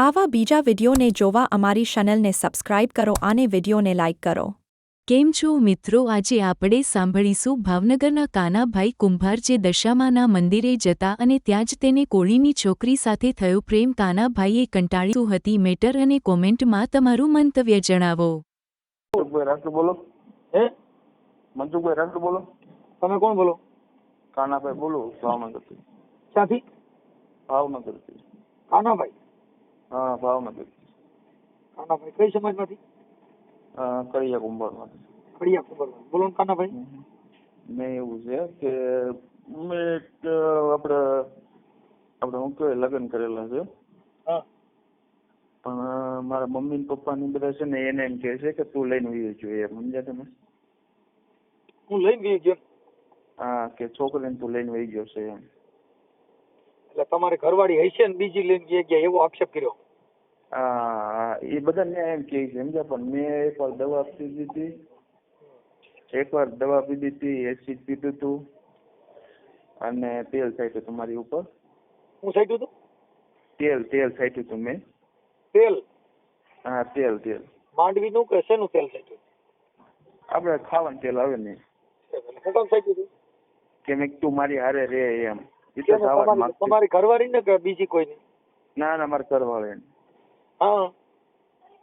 આવા બીજા વિડીયોને જોવા અમારી ચેનલને સબસ્ક્રાઇબ કરો અને વિડીયોને લાઇક કરો. કેમ છો મિત્રો? આજે આપણે સાંભળીશું ભાવનગરના કાનાભાઈ કુંભાર જે દશામાના મંદિરે જતા અને ત્યાં જ તેને કોળીની છોકરી સાથે થયો પ્રેમ કાનાભાઈએ કંટાળ્યું હતી. મેટર અને કોમેન્ટમાં તમારું મંતવ્ય જણાવો. બોલો. હે? મનસુખભાઈ રાઠોડ બોલો. તમે કોણ બોલો? કાનાભાઈ બોલો ભાવનગરથી. ક્યાંથી? ભાવનગરથી. કાનાભાઈ? હા ભાવનગર. કાનાભાઈ કઈ સમાજમાંથી? કડિયા કુંભારમાંથી. ખડિયા કુંભારમાંથી. બોલો ને કાનાભાઈ. મેં એવું છે કે મેં એક આપણે આપણે હું કહેવાય લગ્ન કરેલા છે. હા. પણ મારા મમ્મી ને પપ્પા ને બધા છે ને એને એમ કહે છે કે તું લઈને વહી જોઈએ એમ. સમજ્યા તમે? હું લઈને વહી ગયો હા કે છોકરીને તું લઈને વહી ગયો છે એમ. એટલે તમારે ઘરવાળી હશે ને બીજી લઈને ગયા એવો આક્ષેપ કર્યો? એ બધા ને એમ કે છે સમજ્યા? પણ મેં એકવાર દવા પીધી એક એકવાર દવા પીધી દીધી એસિડ પીધું હતું. અને તેલ છાંટ્યું હતું મારી ઉપર. હું સાઈડું હતું? તેલ તેલ છાંટ્યું હતું મેં. તેલ? હા તેલ તેલ. માંડવીનું કે શેનું તેલ સાઈડું આપણે ખાવાનું તેલ આવે ને. હું કામ હતું? કે મેં તું મારી હારે રે એમ. તો તમારી ઘરવાળી ને કે બીજી કોઈ ના ના મારે કરવાળે હા.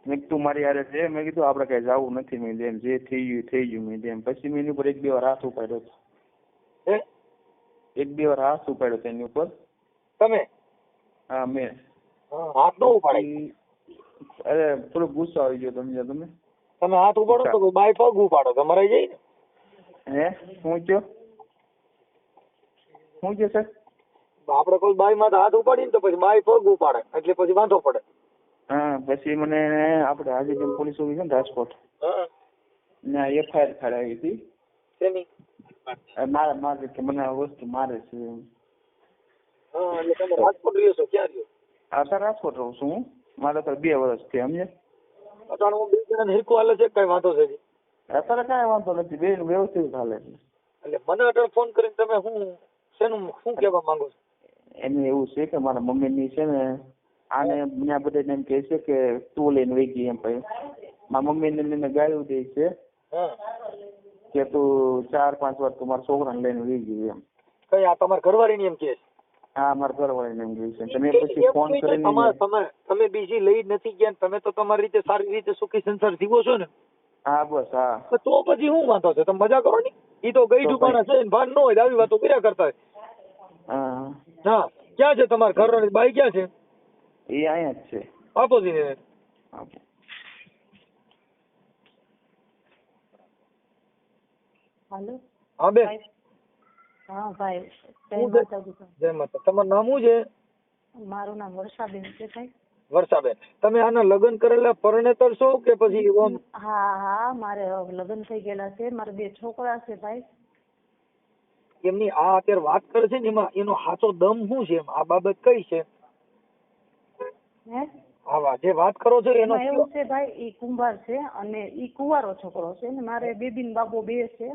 મેં કીધું મારી હારે છે. મેં કીધું આપણે કઈ જવું નથી. મેં એમ જે થઈ ગયું થઈ ગયું. મેં એમ પછી મેં એની ઉપર એક બે વાર હાથ ઉપાડ્યો હતો. એક બે વાર હાથ ઉપાડ્યો હતો એની ઉપર. તમે? હા મેં. હાથ નો ઉપાડે. અરે થોડો ગુસ્સો આવી ગયો તમને તમે? તમે હાથ ઉપાડો તો બાય પગ ઉપાડો તમારે જઈ ને. હે? શું કયો? શું કયો સર આપણે કોઈ બાયમાં હાથ ઉપાડીને તો પછી બાય પગ ઉપાડે એટલે પછી વાંધો પડે. પછી મને આપણે હાજીગંજ પોલીસ ઓફિસ છે ને રાજકોટ ત્યાં એફઆઈઆર કરાવી હતી. શેની? મારે મારે કે મને વસ્તુ મારે છે હા એટલે તમે રાજકોટ રહ્યો છો ક્યાં રહ્યો? અત્યારે રાજકોટ રહું છું હું. મારે તો બે વર્ષ થયા સમજે અત્યારે હું બે જણા હિરકું હાલે છે કઈ વાંધો છે અત્યારે કઈ વાંધો નથી બે વ્યવસ્થિત હાલે છે. એટલે મને અત્યારે ફોન કરીને તમે હું શેનું શું કહેવા માંગો છો? એનું એવું છે કે મારા મમ્મીની છે ને આને મને બધાને એમ કહે છે કે તું લઈને વહી ગઈ એમ ભાઈ. મારા મમ્મીને એને ગાળ્યું દે છે કે તું ચાર પાંચ વાર તું મારા છોકરાને લઈને વહી ગઈ એમ. કઈ આ તમારા ઘરવાળીની એમ કહે છે? હા મારા ઘરવાળીને એમ કહે છે. તમે પછી ફોન કરીને તમે તમે બીજી લઈ નથી ગયા ને તમે તો તમારી રીતે સારી રીતે સુખી સંસાર જીવો છો ને. હા બસ હા. તો પછી હું વાંધો છે? તમે મજા કરો ને? ઈ તો ગઈ ઠુકાણા છે ને ભાન ન હોય આવી વાતો કર્યા કરતા હોય. હા. હા ક્યાં છે તમારા ઘરવાળી? બાઈ ક્યાં છે? એ અહીંયા જ છે. ઓપોઝિટ હાલો. હા બે હા ભાઈ. જય હું માતા જય માતા. તમારું નામ શું છે? મારું નામ વર્ષાબેન છે ભાઈ. વર્ષાબેન. તમે આના લગ્ન કરેલા પરણેતર છો કે પછી ઓમ? હા હા મારે લગ્ન થઈ ગયેલા છે. મારે બે છોકરા છે ભાઈ. એમની આ અત્યારે વાત કરે છે ને એમાં એનો સાચો દમ શું છે? આ બાબત કઈ છે? આવા જે વાત કરો છો એનો એવું છે ભાઈ ઈ કુંભાર છે અને ઈ કુંવારો છોકરો છે ને મારે બેબી બાબો બે છે.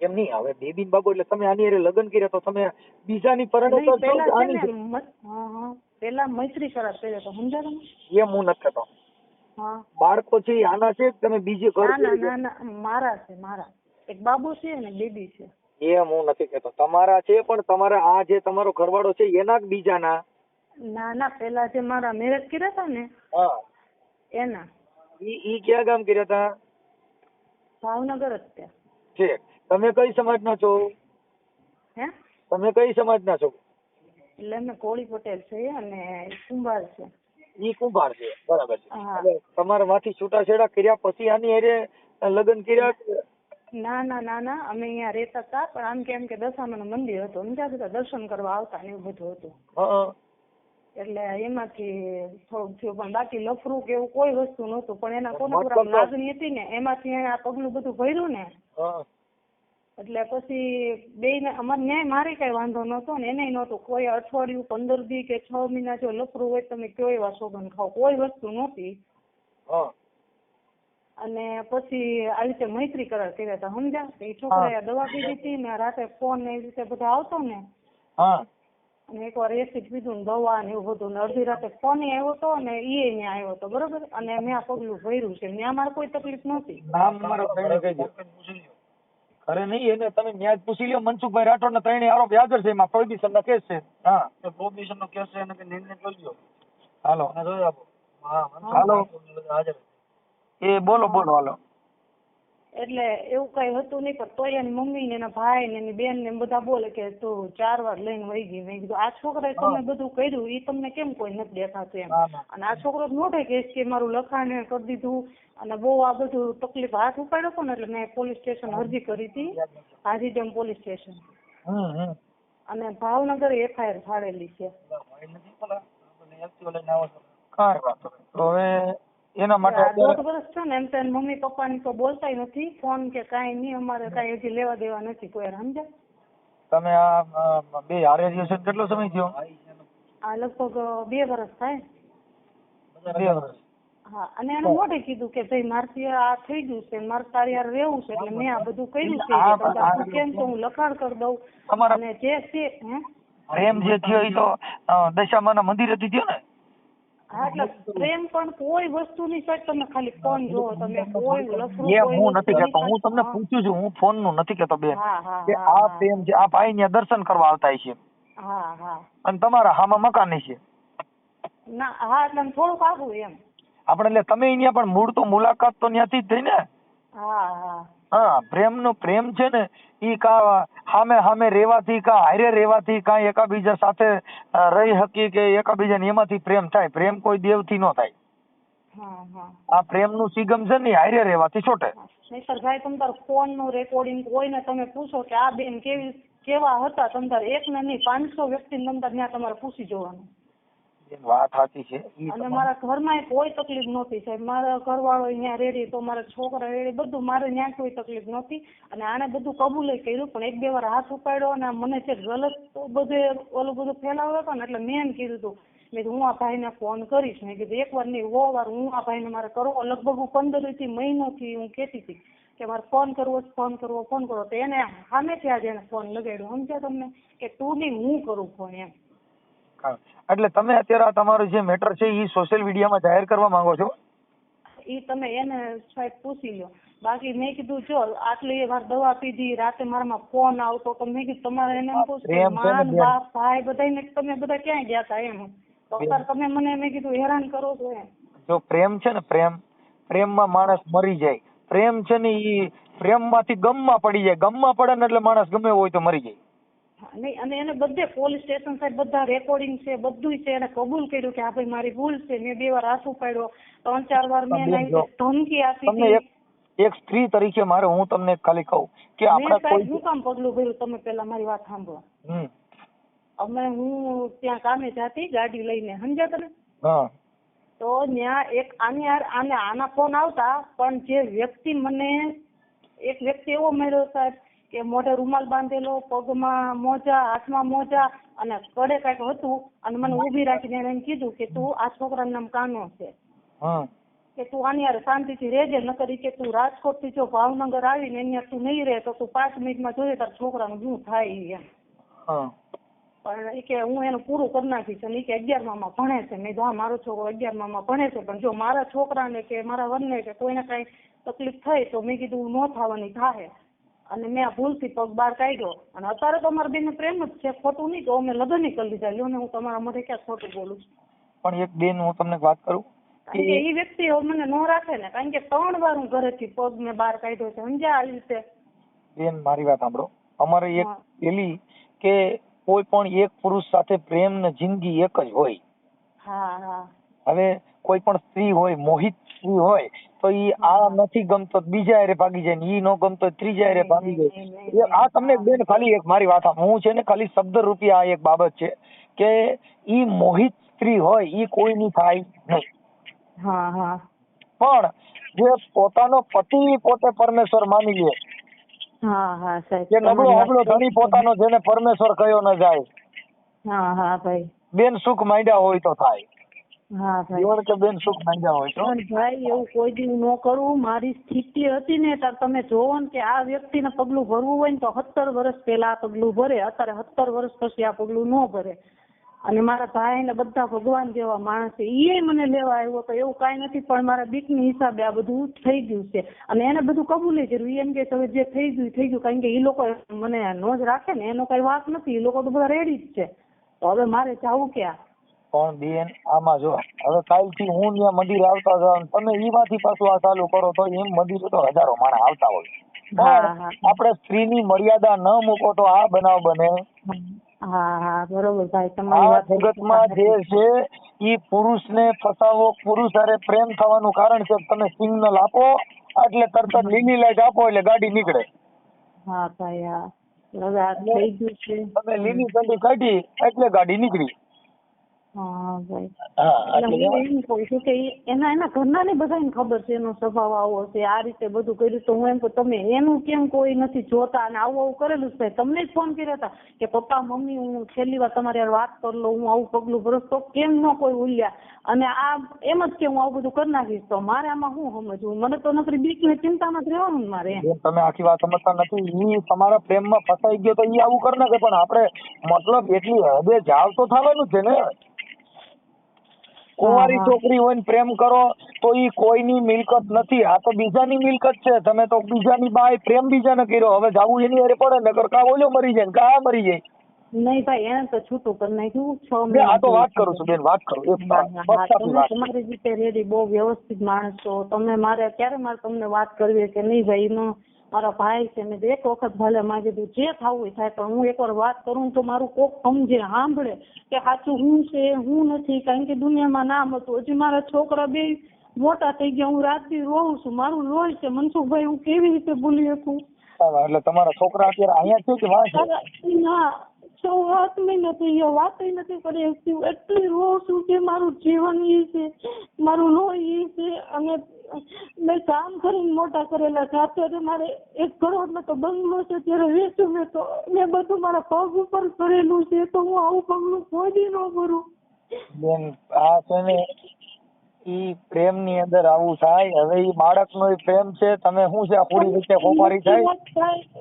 એમ નહીં હવે બેબીન બાબુ એટલે તમે આની હારે લગ્ન કર્યા તો તમે બીજાની પરણેતર નહીં, છો પેલા કે છે આની ને છો? મત- હા હા પેલા મૈત્રી કરાર કર્યો તો સમજ્યા તમે એમ હું નથી કહેતો. બાળકો છે આના છે તમે બીજે ઘર ના ના ના ના મારા છે મારા. એક બાબુ છે અને બેબી છે. એમ હું નથી કહેતો. તમારા છે પણ તમારા આ જે તમારો ઘરવાળો છે એના બીજાના. ના ના પેલા જે મારા મેરેજ કર્યા હતા ને હા. એના. ઈ ઈ ક્યાં ગામ કર્યા હતા? ભાવનગર જ ત્યાં. છે તમે કઈ સમાજના છો? હે? તમે કઈ સમાજના છો? એટલે અમે કોળી પટેલ છે અને કુંભાર છે. ઈ કુંભાર છે. બરાબર છે. હા. એટલે તમારા માંથી છૂટાછેડા કર્યા પછી આની હારે લગ્ન કર્યા ના ના ના ના. અમે અહીંયા રહેતા હતા પણ આમ કે એમ કે દશામાનું મંદિર હતું. સમજ્યા બધા દર્શન કરવા આવતા ને એવું બધું હતું. હં. એટલે એમાંથી થોડુંક થયું પણ બાકી લફરું કે એવું કોઈ વસ્તુ નહોતું. પણ એના કોઈ લાગણી હતી ને એમાંથી એને આ પગલું બધું ભર્યું ને. એટલે પછી બે અમારે ન્યાય મારે કઈ વાંધો નહોતો ને એને નહોતું. કોઈ અઠવાડિયું પંદર દી કે છ મહિના જો લફરું હોય તમે કયો એવા સોગન ખાઓ કોઈ વસ્તુ નહોતી. અને પછી આવી રીતે મૈત્રી કરાર કર્યા હતા સમજ્યા? એ છોકરાએ દવા પીધી હતી ને રાતે ફોન ને એવી રીતે બધા આવતો ને. હા. અને એકવાર એસિડ પીધું દવા ને એવું બધું ને અડધી રાતે ફોન આવ્યો હતો અને ઈ અહીંયા આવ્યો હતો બરોબર? અને મેં આ પગલું ભર્યું છે. ત્યાં મારે કોઈ તકલીફ નહોતી. ઘરે નહીં એને તમે ન્યાજ પૂછી લ્યો. મનસુખભાઈ રાઠોડ ને ત્રણેય આરોપ હાજર છે. એમાં પ્રોહિબિશન નો કેસ છે. હા. પ્રોહિબિશન નો કેસ છે એને નિર્ણય કરી લ્યો. હાલો. હાલો. એ બોલો બોલો હાલો. એટલે એવું કઈ હતું નહીં પણ તોય એની મમ્મી ને એના ભાઈ ને એની બેન ને બધા બોલે કે તું ચાર વાર લઈને વહી ગઈ. મેં કીધું આ છોકરાએ તમે બધું કર્યું એ તમને કેમ કોઈ નથી દેખાતું એમ. અને આ છોકરો મોઢે કે કે મારું લખાણ કરી દીધું અને બહુ આ બધું તકલીફ હાથ ઉપાડ્યો હતો ને એટલે મેં પોલીસ સ્ટેશન અરજી કરી હતી. હાજીડેમ પોલીસ સ્ટેશન. અને ભાવનગર એફઆઈઆર ફાડેલી છે. તો હવે એના માટે દોઢ વર્ષ છે ને એમ તો મમ્મી પપ્પાની તો બોલતા નથી. ફોન કે કાંઈ નહીં અમારે કાંઈ હજી લેવા દેવા નથી કોઈ સમજ્યા? તમે આ બે હારે રહ્યો છે કેટલો સમય થયો? આ લગભગ બે વર્ષ થાય. બે વર્ષ હા અને એને મોઢે કીધું કે ભાઈ મારથી આ થઈ ગયું છે મારે તારી યાર રહેવું છે એટલે મેં આ બધું કર્યું છે. કેમ તો હું લખાણ કરી દઉં. અને જે છે પ્રેમ જે થયો એ તો દશામાના મંદિરેથી થયો ને? પ્રેમ પણ કોઈ વસ્તુની સાહેબ તમે ખાલી ફોન જોવો તમે કોઈ લફરું એ કોઈ હું નથી કહેતો હું તમને પૂછું છું હું ફોનનું નથી કહેતો બેન હા હા કે આ પ્રેમ છે આ ભાઈ ત્યાં દર્શન કરવા આવતા છે હા હા. અને તમારા હામાં મકાન છે. ના હા એટલે થોડુંક આવું એમ. આપણે એટલે તમે અહીંયા પણ મૂળ તો મુલાકાત તો ત્યાંથી જ થઈ ને? હા હા. હા પ્રેમનો પ્રેમ છે ને ઈ કા હામે હામે રેવાથી કા હારે રેવાથી કા એકાબીજા સાથે રહી હકી કે એકાબીજાને એમાંથી પ્રેમ થાય. પ્રેમ કોઈ દેવથી નો થાય. આ પ્રેમનું સિગમ છે ને હારે રેવાથી છોટે. નહીતર ભાઈ તમ તાર ફોનનું રેકોર્ડિંગ કોઈને તમે પૂછો કે આ બેન કેવી કેવા હતા? તમ તાર એક ને નહીં પાંચસો વ્યક્તિ તમ તાર ત્યાં તમારે પૂછી જોવાનું. વાત સાચી છે. અને મારા ઘરમાં કોઈ તકલીફ નહોતી સાહેબ. મારા ઘરવાળો અહીંયા રેડી તો મારા છોકરા રેડી બધું મારે ત્યાં કોઈ તકલીફ નહોતી. અને આને બધું કબૂલે કર્યું પણ એક બે વાર હાથ ઉપાડ્યો અને મને છે ગલત બધે ઓલું બધું ફેલાવ્યો હતો ને એટલે મેં એમ કીધું હતું મેં હું આ ભાઈને ફોન કરીશ. મેં કીધું એક વાર નહીં વો વાર હું આ ભાઈને મારે કરવો. લગભગ હું પંદરથી મહિનોથી હું કહેતી હતી કે મારે ફોન કરવો ફોન કરવો ફોન કરવો. તો એને સામેથી આજે એને ફોન લગાડ્યો. સમજ્યા તમને? કે તું નહીં હું કરું ફોન એમ. એટલે તમે અત્યારે આ તમારું જે મેટર છે એ સોશિયલ મીડિયામાં જાહેર કરવા માંગો છો? એ તમે એને સાહેબ પૂછી લો. બાકી મેં કીધું જો આટલી વાર દવા પીધી રાતે મારામાં ફોન આવતો તો મેં કીધું તમારે એને પ્રેમ માન બાપ ભાઈ બધાને તમે બધા ક્યાં ગયા હતા એમ? તો તમે મને મેં કીધું હેરાન કરો છો એમ. જો પ્રેમ છે ને પ્રેમ પ્રેમમાં માણસ મરી જાય. પ્રેમ છે ને ઈ પ્રેમમાંથી ગમમાં પડી જાય. ગમમાં પડે ને એટલે માણસ ગમે હોય તો મરી જાય. નહીં અને એને બધે પોલીસ સ્ટેશન સાહેબ બધા રેકોર્ડિંગ છે બધું છે. એને કબૂલ કર્યું કે આ ભાઈ મારી ભૂલ છે. મેં બે વાર આંસુ પાડ્યો. ત્રણ ચાર વાર મેં એને ધમકી આપી હતી. એક સ્ત્રી તરીકે મારે હું તમને ખાલી કહું કે આપણા કોઈ શું કામ પગલું ભર્યું? તમે પેલા મારી વાત સાંભળો. અમે હું ત્યાં કામે જાતી ગાડી લઈને. સમજ્યા તમે? તો ત્યાં એક આની આને આના ફોન આવતા પણ જે વ્યક્તિ મને એક વ્યક્તિ એવો મળ્યો સાહેબ કે મોઢે રૂમાલ બાંધેલો પગમાં મોજા હાથમાં મોજા અને કડે કંઈક હતું અને મને ઊભી રાખીને એને કીધું કે તું આ છોકરાનું નામ કાનો છે. કે તું આની હારે શાંતિથી રહેજે નકર કે તું રાજકોટથી જો ભાવનગર આવીને હારે તું નહીં રહે તો તું પાંચ મિનિટમાં જોઈએ તાર છોકરાનું શું થાય એમ. પણ એ કે હું એનું પૂરું કરી નાખીશ અને કે અગિયારમાં માં ભણે છે. મેં હા મારો છોકરો અગિયારમાં માં ભણે છે. પણ જો મારા છોકરાને કે મારા વરને કે કોઈને કઈ તકલીફ થઈ તો મેં કીધું ન થવાની થાય અને મેં ભૂલથી પગ બહાર કાઢ્યો. અને અત્યારે તો અમારા બેન પ્રેમ જ છે ખોટું નહીં તો અમે લગ્ન કરી લીધા. લ્યો ને હું તમારા મોઢે ક્યાં ખોટું બોલું પણ એક બેન હું તમને વાત કરું? કારણ કે એ વ્યક્તિ મને ન રાખે ને. કારણ કે ત્રણ વાર હું ઘરેથી પગ મેં બહાર કાઢ્યો છે. સમજ્યા આવી રીતે? બેન મારી વાત સાંભળો. અમારે એક પેલી કે કોઈ પણ એક પુરુષ સાથે પ્રેમ ને જિંદગી એક જ હોય. હા હા. હવે કોઈ પણ સ્ત્રી હોય મોહિત સ્ત્રી હોય તો ઈ આ નથી ગમતો બીજા હારે ભાગી જાય ને ઈ નો ગમતો ત્રીજા હારે ભાગી જાય. આ તમને બેન ખાલી એક મારી વાત હું છે ને ખાલી શબ્દ રૂપી આ એક બાબત છે કે ઈ મોહિત સ્ત્રી હોય ઈ કોઈની થાય નહીં. હા હા. પણ જે પોતાનો પતિ પોતે પરમેશ્વર માની લે હા હા સાહેબ. કે નબળો હબળો ધણી પોતાનો જેને પરમેશ્વર કયો ન જાય. હા હા ભાઈ. બેન સુખ માંડ્યા હોય તો થાય. હા ભાઈ. કે બેન સુખ માંડ્યા હોય તો? ભાઈ એવું કોઈ દી ન કરવું મારી સ્થિતિ હતી ને ત્યારે તમે જોવો ને કે આ વ્યક્તિને પગલું ભરવું હોય ને તો સત્તર વર્ષ પહેલા આ પગલું ભરે. અત્યારે સત્તર વર્ષ પછી આ પગલું ન ભરે. અને મારા ભાઈ ને બધા ભગવાન જેવા માણસ છે. ઈ મને લેવા આવ્યો તો એવું કાંઈ નથી પણ મારા બીકની હિસાબે આ બધું થઈ ગયું છે. અને એને બધું કબૂલે કર્યું. એમ કે હવે જે થઈ ગયું થઈ ગયું. કારણ કે ઈ લોકો મને નોંધ રાખે ને એનો કઈ વાત નથી. એ લોકો તો બધા રેડી જ છે. તો હવે મારે જવું ક્યાં? પણ બેન આમાં જો હવે કાલથી હું ત્યાં મંદિર આવતા જાઉં તમે ઈમાંથી પાછું આ ચાલુ કરો તો એમ મંદિર તો હજારો માણસ આવતા હોય. પણ. આપણે સ્ત્રીની મર્યાદા ન મૂકો તો આ બનાવ બને. આ જગતમાં જે છે. પુરુષને ફસાવો પુરુષ હારે પ્રેમ થવાનું કારણ છે તમે સિગ્નલ આપો એટલે તરત લીલી લાઈટ આપો એટલે ગાડી નીકળે. હા ભાઈ તમે લીલી ઝંડી કાઢી એટલે ગાડી નીકળી. હા ભાઈ. હા એટલે એટલે હું એમ કહું છું કે એના એના ઘરના ને બધાને ખબર છે એનો સ્વભાવ આવો છે આ રીતે બધું કર્યું તો હું એમ કહું તમે એનું કેમ કોઈ નથી જોતા અને આવું આવું કરેલું છે? તમને જ ફોન કર્યા હતા કે પપ્પા મમ્મી હું છેલ્લી વાર તમારી વાત કરી લઉં હું આવું પગલું ભરસ તો કેમ ન કોઈ ઉલ્યા? અને આ એમ જ કે હું આવું બધું કરી નાખીશ તો મારે આમાં શું સમજવું? મને તો નકરી બીક ને ચિંતામાં જ રહેવાનું મારે. તમે આખી વાત સમજતા નથી. એ તમારા પ્રેમમાં ફસાઈ ગયો તો એ આવું કરી નાખે પણ આપણે મતલબ એટલી હદે જાવ તો થવાનું છે ને. કુંવારી છોકરી હોય ને પ્રેમ કરો તો એ કોઈની મિલકત નથી. આ તો બીજાની મિલકત છે. તમે તો બીજાની બાય પ્રેમ બીજાને કર્યો. હવે જાવું એની હારે પડે ને કા ઓલો મરી જાય ને કા આ મરી જાય. નહીં ભાઈ એને તો છૂટું કરી નાખ્યું. છ મહિના આ તો વાત કરું છું બેન વાત કરું એક તમે તમારી રીતે રેડી બહુ વ્યવસ્થિત માણસ છો. તમે મારે ક્યારે મારે તમને વાત કરવી કે નહીં ભાઈ? નો મારા ભાઈ છે મેં એક વખત ભલે માગી કીધું જે થવું હોય થાય પણ હું એકવાર વાત કરું તો મારું કોક સમજે સાંભળે કે સાચું હું છે હું નથી કારણ કે દુનિયામાં નામ હતું. હજી મારા છોકરા બે મોટા થઈ ગયા હું રાતથી રોઉં છું. મારું રોય છે. મનસુખભાઈ હું કેવી રીતે ભૂલી શકું? એટલે તમારા છોકરા અત્યારે અહીંયા છે કે ના છ વાત મેં નથી, એ વાત નથી કરી શકતી. એટલી રોઉં છું કે મારું જીવન એ છે, મારું લો એ છે, અને મેં કામ કરીને મોટા કરેલા છે. અત્યારે મારે એક કરોડનો તો બંગલો છે, ત્યારે વેચ્યું મેં તો, મેં બધું મારા પગ ઉપર કરેલું છે, તો હું આવું પગલું કોઈ દી ન કરું બેન, આ છે ઈ પ્રેમની અંદર આવું થાય. હવે ઈ બાળક નો પ્રેમ છે. તમે શું છે પૂરી રીતે ખોપારી થાય?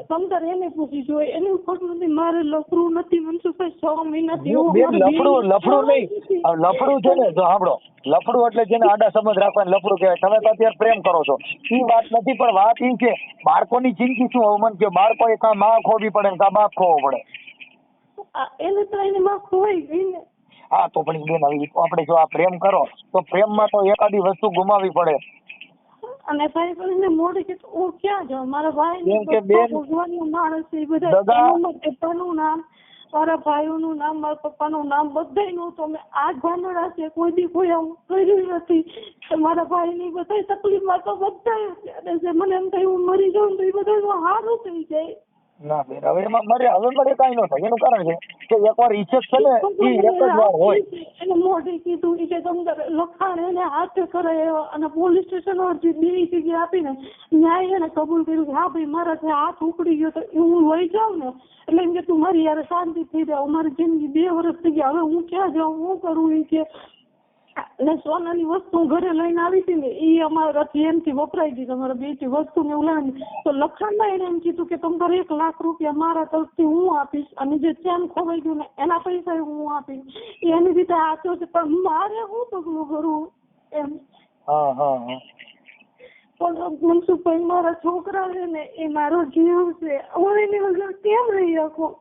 સમજર એને પૂછી જોઈએ એને ઉપર નથી. મારે લફડું નથી. મનસુખભાઈ છ મહિનાથી એવું બેન લફડું લફડું નહીં. લફડું છે ને જો સાંભળો. લફડું એટલે જેને આડા સમજ રાખવાનું લફડું કહેવાય. તમે તો અત્યારે પ્રેમ કરો છો. ઈ વાત નથી પણ વાત ઈ છે. બાળકોની જિંદગી શું હવે મને કે બાળકો એ કાં માં ખોવી પડે ને કાં બાપ ખોવો પડે? એને તો એને માં ખોવાઈ ગઈ ને. હા તો પણ બેન હવે આપણે જો આ પ્રેમ કરો તો પ્રેમમાં તો એકાદી વસ્તુ ગુમાવી પડે. અને ભાઈ પણ મોઢે કે હું ક્યાં જાઉં? મારા ભાઈ કે બેન, માણસ એ બધા પપ્પાનું નામ મારા ભાઈઓનું નામ મારા પપ્પાનું નામ બધાયનું તો અમે આ જ ભાંડડા છે કોઈ દી કોઈ આવું કર્યું નથી. તો મારા ભાઈની બધાય તકલીફમાં તો બધા અને જે મને એમ થયું હું મરી જાઉં તો એ બધાનું સારું થઈ જાય. ના બેન હવે એમાં મરે હવે મરે કાંઈ ન થાય. એનું કારણ છે કે એકવાર ઈચ્છે છે ને એ એક જ વાર હોય. એને મોઢે કીધું એ કે તમ લખાણ એને હાથે કરે અને પોલીસ સ્ટેશન અરજી બે જગ્યાએ આપીને ન્યાય એને કબૂલ કર્યું કે હા ભાઈ મારાથી હાથ ઉપડી ગયો તો એ હું વહી જાઉં ને. એટલે એમ કે તું મારી યાર શાંતિ થઈ જાવ મારી જિંદગી બે વર્ષ થઈ ગયા. હવે હું ક્યાં જાઉં? હું કરું ઈ કે ને સોનાની વસ્તુ ઘરે લઈને આવી હતી ને એ અમારા એમથી વપરાઈ ગઈ અમારા બેથી વસ્તુ ને ઉલાવી તો લખાણમાં એને એમ કીધું કે તમ તારે એક લાખ રૂપિયા મારા તરફથી હું આપીશ અને જે ચેન ખોવાઈ ગયું ને એના પૈસા હું આપીશ. એની રીતે આચો છે પણ મારે હું પગલું ભરવું? એમ. હા હા હા. પણ મનસુખભાઈ મારા છોકરા છે ને એ મારો જીવ છે. હું એની વગર કેમ રહી શકું?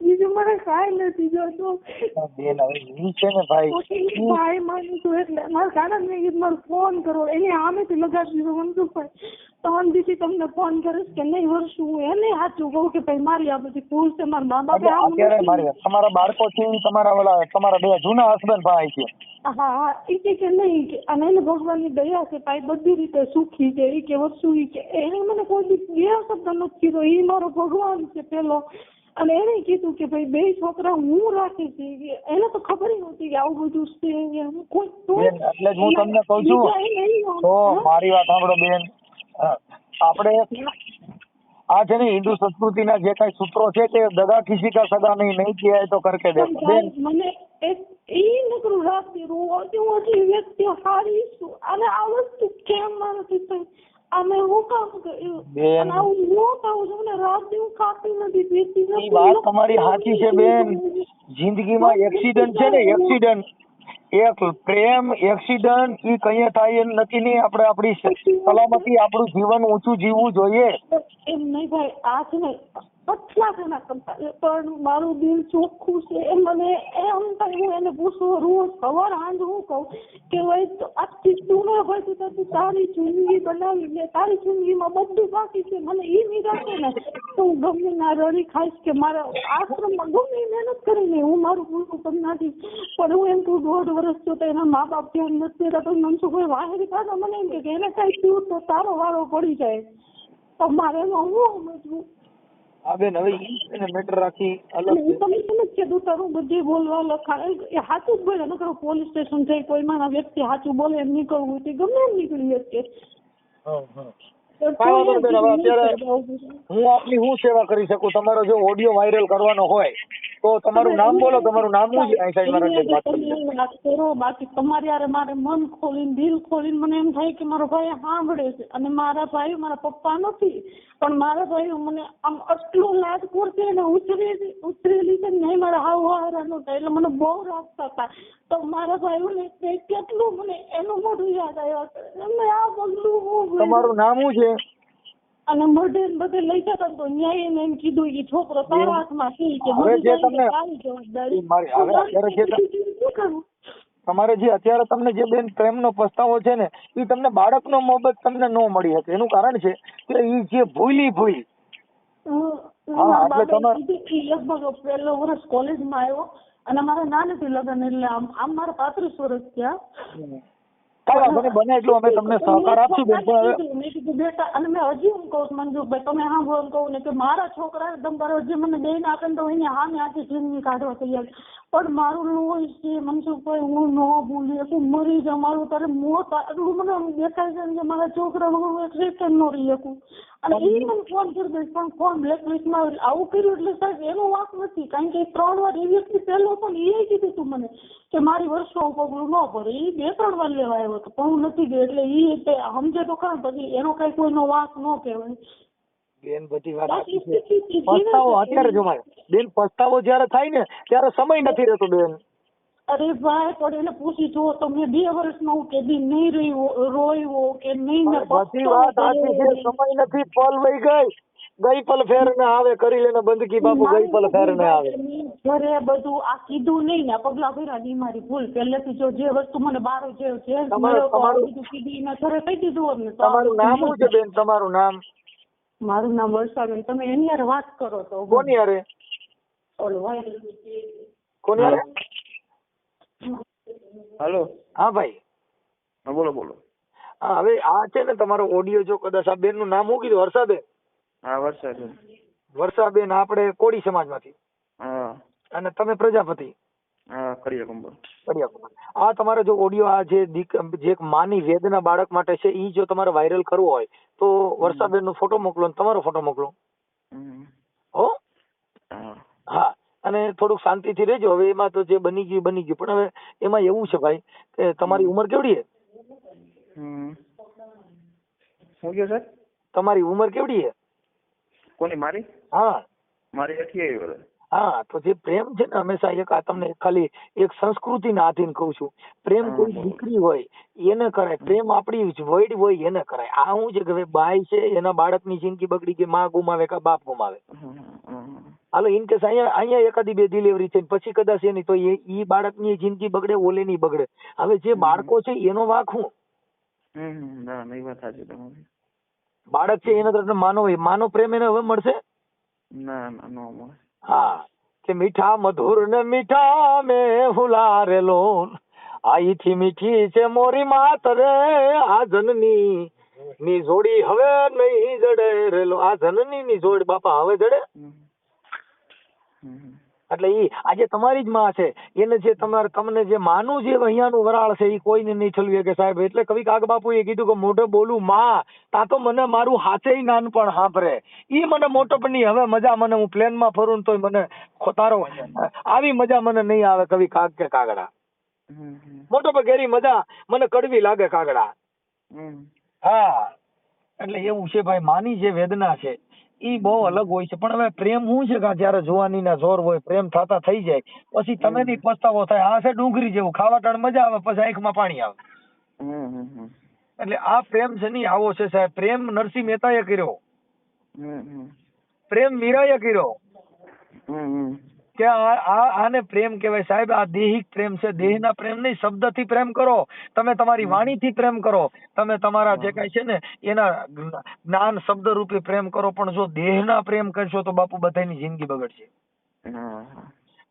બીજું મને કાંઈ નથી જોતું. બેન હવે ઈ છે ને ભાઈ ભાઈ માનું છું એટલે મારા કાકા ને કીધું મારો ફોન કરો એની થી લગાડી દીધો મનસુખભાઈ ત્રણ દીથી તમને ફોન કરીશ કે નહીં વર્ષું હું એને સાચું કહું કે ભાઈ મારી આ બધી ભૂલ છે મારા મા બાપે અત્યારે મારી તમારા બાળકો છે તમારા ઓલા તમારા બે જૂના હસબન્ડ ભાઈ છે હા હા ઈ કે કે નહીં કે અને એને ભગવાનની દયા છે ભાઈ બધી રીતે સુખી છે ઈ કે વસ્તુ ઈ કે એને મને કોઈ બે શબ્દ નથી કીધો ઈ મારો ભગવાન છે પેલો. અને એને કીધું કે ભાઈ બે છોકરા હું રાખી છે એને તો ખબર ય નહોતી કે આવું બધું છે હું કોઈ એટલે જ હું તમને કહું છું. તો મારી વાત સાંભળો બેન. આપણે આ છે ને હિન્દુ સંસ્કૃતિના જે કઈ સૂત્રો છે તે દગા કિસી કા સગા નહીં નહીં કિયા તો કરકે દે બેન. મને એ નકરું રાતથી રોવાથી હું એટલી વ્યક્તિ હારી છું. અને આ વસ્તુ કેમ મારાથી થઈ? અમે હું કામ બેન. હું કહું છું? ને રાત દિવસ ખાતી નથી પીતી નથી વાત તમારી સાચી છે બેન. જિંદગીમાં એક્સિડન્ટ છે ને એક્સિડન્ટ એક પ્રેમ એક્સિડન્ટ એ કઈ થાય એમ નથી નહીં આપણે આપણી સલામતી આપણું જીવન ઊંચું જીવવું જોઈએ. એમ નહીં ભાઈ આ છે ને પતલા ઘણા કરતા. પણ મારું દિલ ચોખ્ખું છે. એ મને એમ થાય હું એને પૂછું, રોજ સવાર સાંજ હું કહું કે ભાઈ આજથી તું ન હોય તો તું તારી જિંદગી બનાવી લે. તારી જિંદગીમાં બધું બાકી છે. મને એ નહીં રાખે ને, તો હું ગમે ના રડી ખાઈશ કે મારા આશ્રમમાં ગમે મહેનત કરીને હું મારું પૂરું કરી નાખીશ પણ હું એમ કહું, દોઢ વર્ષ થયો તો એના મા બાપ ધ્યાન નથી દેતા તો મનસુખભાઈ વાહેર કાઢો? મને એમ કે, એને કઈ થયું તો તારો વારો પડી જાય. તો મારે એમાં હું સમજવું? હા બેન હવે ઈ એને મેટર રાખી અલગ હું તમને સમજ કે તું બધી બોલવા લખા એ સાચું જ બોલે નકર પોલીસ સ્ટેશન થઈ કોઈ મારા વ્યક્તિ સાચું બોલે એમ નીકળવું તે ગમે એમ નીકળી શકે. હું આપની હું સેવા કરી શકું? તમારો જો ઓડિયો વાયરલ કરવાનો હોય તો તમારું નામ બોલો તમારું નામ હું સાહેબ બાકી તમારી હારે મારે મન ખોલીને દિલ ખોલીને મને એમ થાય કે મારો ભાઈ સાંભળે છે અને મારા ભાઈ મારા પપ્પા નથી પણ મારા ભાઈ મને આમ આટલું લાજ કરશે અને ઉછરેલી ઉછરેલી છે નહીં મારા હાવ હારાનો થાય એટલે મને બહુ રાખતા હતા તો મારા ભાઈઓને તે કેટલું મને એનું મોઢું યાદ આવ્યા મેં આ પગલું તમારું નામ શું છે? અને મર્ડન બધે લઈ જતા તો ન્યાય એને એમ કીધું કે છોકરો તારા હાથમાં છે કે હવે જે તમને- તમારે જે અત્યારે તમને જે બેન પ્રેમનો પસ્તાવો છે ને એ તમને બાળકનો મોહબત તમને ન મળી શકે. એનું કારણ છે કે એ જે ભૂલી ભૂલી. હા, એટલે તમે- લગભગ પહેલો વર્ષ કોલેજમાં આવ્યો અને મારા નાનેથી લગ્ન એટલે આમ આમ મારા પાંત્રીસ વર્ષ થયા. કાંઈ વાંધો બને એટલું બેન હજી હું કહું તમે હા એમ કહું ને કે મારા છોકરા તમે તારો જે મને બે નાખે ને તો એને હામે આખી જિંદગી કાઢવા તૈયાર પણ મારું લોહી છે મનસુખભાઈ હું ન ભૂલી શકું, મરી જ મારું તારે મોત આટલું મને દેખાય છે કે મારા છોકરા હું એક સેકન્ડ ન રહી શકું. અને એ મને ફોન કરી દઈશ, પણ ફોન બ્લેકલિસ્ટમાં આવું કર્યું એટલે સાહેબ એનો વાંક નથી, કારણ કે ત્રણ વાર એ વ્યક્તિ પહેલો પણ એ કીધું તું મને, કે મારી વર્ષો પગલું ન ભરે એ બે ત્રણ વાર લેવા આવ્યો હતો પણ નથી ગઈ એટલે ઈ તે સમજે તો ખરા પછી એનો કઈ કોઈનો વાંક ન કહેવાય. બેન બધી વાત પસ્તાવો અત્યારે જો મારે. બેન પસ્તાવો જયારે થાય ને ત્યારે સમય નથી રહેતો બેન. અરે ભાઈ પણ એને પૂછી જો તો મેં બે વર્ષમાં હું કેદી નહીં રોયો કે નહીં. સમય નથી પલ વહી ગઈ. ગઈ પલ ફેર ને આવે કરી લેને બંદકી બાપુ ગઈ પલ ફેર ને આવે. ઘરે બધું આ કીધું નહીં ને પગલા ભર્યા ની મારી ભૂલ. પહેલેથી જો જે વસ્તુ મને બારો જે છે તમારું- કીધું એના ઘરે કહી દીધું હોત ને તમારું નામ શું છે બેન? તમારું નામ? મારું નામ વર્ષાબેન તમે એની યાર વાત કરો તો. કોની હારે? ઓલો કોની હારે? હેલો. હા ભાઈ. બોલો બોલો. હા હવે આ છે ને તમારો ઓડિયો જો કદાચ આ બેનનું નામ હું કીધું? વર્ષાબેન હા વરસાદ. વર્ષાબેન આપણે કોળી સમાજમાંથી. હા. અને તમે પ્રજાપતિ. હા. આ તમારો જો ઓડિયો આ જે જે એક માની વેદના બાળક માટે છે ઈ જો તમારે વાયરલ કરવો હોય તો વર્ષાબેન નો ફોટો મોકલો ને તમારો ફોટો મોકલો. હો? હા. અને થોડુંક શાંતિથી રહેજો. હવે એમાં તો જે બની ગયું બની ગયું. પણ હવે એમાં એવું છે ભાઈ કે તમારી ઉંમર કેવડી છે શું કહ્યું સર તમારી ઉંમર કેવડી છે કોની મારી? હા. મારી અઠ્યાવીસ વર્ષ હા તો જે પ્રેમ છે ને હંમેશા એક આ તમને ખાલી એક સંસ્કૃતિના આધીન કહું છું. પ્રેમ કોઈ દીકરી હોય એને કરાય. પ્રેમ આપણી વૈડ હોય એને કરાય. આ હું છે કે બાય છે એના બાળકની જિંદગી બગડી ગઈ માં ગુમાવે કે બાપ ગુમાવે. હાલો ઇન કેસ અહીંયા અહીંયા એકાદી બે ડિલિવરી છે પછી કદાચ એની તો એ ઈ બાળકની જિંદગી બગડે ઓલેની બગડે. હવે જે બાળકો છે એનો વાંક હું ના વાત સાચી તમારી. બાળક છે એના તરફ માનો માનો પ્રેમ એને હવે મળશે? ના ના નો મળે. હા કે મીઠા મધુર ને મીઠા મેં હુલારેલો. આઈથી મીઠી છે મોરી માત રે આ જનની ની જોડી હવે નહીં જડે રેલો. આ જનની ની જોડી બાપા હવે જડે. એટલે એ આજે તમારી જ માં છે. એને જે તમારે તમને જે માનું જે અહીંયાનું વરાળ છે એ કોઈને નહીં છલવી કે સાહેબ. એટલે કવિ કાગ બાપુએ કીધું કે મોઢે બોલું માં તા તો મને મારું હાથે નાનપણ સાંભળે એ મને મોટપણની હવે મજા મને હું પ્લેનમાં ફરું તોય મને ખોતારો આવી મજા મને નહીં આવે કવિ કાગ કે કાગડા. મોટો ઘેરી મજા મને કડવી લાગે કાગડા. હા. એટલે એવું છે ભાઈ માની જે વેદના છે. ઈ બહુ અલગ હોય છે. પણ હવે પ્રેમ શું છે કે જયારે જ્યારે જુવાનીના જોર હોય પ્રેમ થતા થઈ જાય. પછી તમે ની પસ્તાવો થાય. આ છે ડુંગળી જેવું. ખાવા ટાણ મજા આવે પછી આંખમાં પાણી આવે. એટલે આ પ્રેમ છે નહીં આવો છે સાહેબ. પ્રેમ નરસિંહ મહેતાએ કર્યો. પ્રેમ મીરાએ કર્યો. કે આ આને પ્રેમ કહેવાય. સાહેબ આ દેહિક પ્રેમ છે. દેહના પ્રેમ નહીં શબ્દથી પ્રેમ કરો. તમે તમારી વાણીથી પ્રેમ કરો. તમે તમારા જે કાંઈ છે ને એના જ્ઞાન શબ્દ રૂપે પ્રેમ કરો. પણ જો દેહના પ્રેમ કરશો તો બાપુ બધાની જિંદગી બગડશે.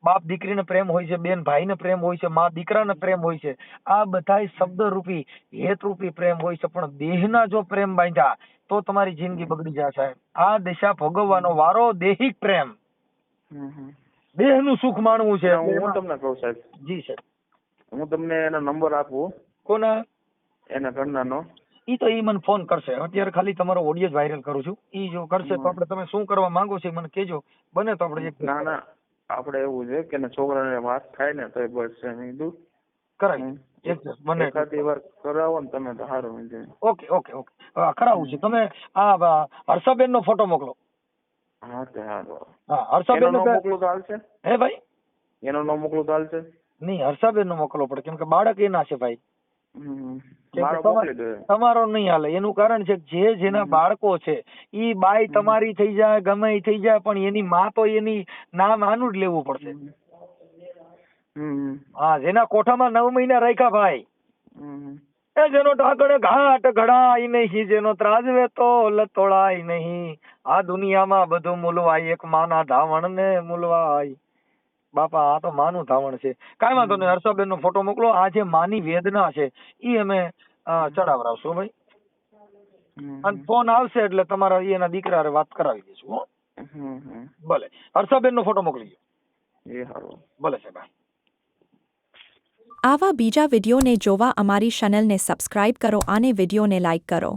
બાપ દીકરીને પ્રેમ હોય છે બેન ભાઈને પ્રેમ હોય છે મા દીકરાને પ્રેમ હોય છે. આ બધા શબ્દ રૂપી હેત રૂપી પ્રેમ હોય છે. પણ દેહના જો પ્રેમ બાંધ્યા તો તમારી જિંદગી બગડી જાય સાહેબ. આ દિશા ભોગવવાનો વારો દેહિક પ્રેમ. હમનું સુખ માણવું છે હું તમને કહું સાહેબ. જી સાહેબ. હું તમને એનો નંબર આપું. કોના? એના ઘરનાનો. ઈ તો ઈ મને ફોન કરશે. અત્યારે ખાલી તમારો ઓડિયો જ વાયરલ કરું છું. ઈ જો કરશે તો આપણે તમે શું કરવા માંગો છો મને કેજો બને તો આપણે એક ના ના. આપણે એવું છે કે છોકરાને વાત થાય ને તો બસ છે કીધું કરાય. એક મને એકાદી વાર કરાવો ને તમે તો સારું ઓકે ઓકે ઓકે. કરાવું છે. તમે આ હર્ષાબેન નો ફોટો મોકલો. હા તે સારું હા હર્ષાબેન ન મોકલું તો હાલશે? હે ભાઈ? એનો ન મોકલું તો હાલશે? નહીં હર્ષાબેન નો મોકલવો પડે કેમ કે બાળક એના છે ભાઈ. હમ. કેમ કે મારો તમા- મોકલી દો. તમારો નહીં હાલે. એનું કારણ છે જે જેના બાળકો છે ઈ બાઈ તમારી થઈ જાય ગમે થઈ જાય પણ એની માં તો એની નામ આનું જ લેવું પડશે. હા જેના કોઠામાં નવ મહિના રાખ્યા ભાઈ. એ જેનો ઢાકણે ઘાટ ઘડાય નહીં જેનો ત્રાજવે તો લતોળાય નહીં. આ દુનિયામાં બધું મૂલવાય એક માના ધાવણ ને મૂલવાય. બાપા આ તો માનું ધાવણ છે. કાંઈ વાંધો નહીં હર્ષાબેન નો ફોટો મોકલો. આ જે માની વેદના છે ઈ અમે ચડાવરાવશું ભાઈ. અને ફોન આવશે એટલે તમારા એના દીકરા વાત કરાવી દઈશું ભલે. હર્ષાબેન નો ફોટો મોકલી દો ભલે સાહેબ. આવા બીજા વિડીયોને જોવા અમારી ચેનલને સબસ્ક્રાઇબ કરો અને વિડીયોને લાઇક કરો.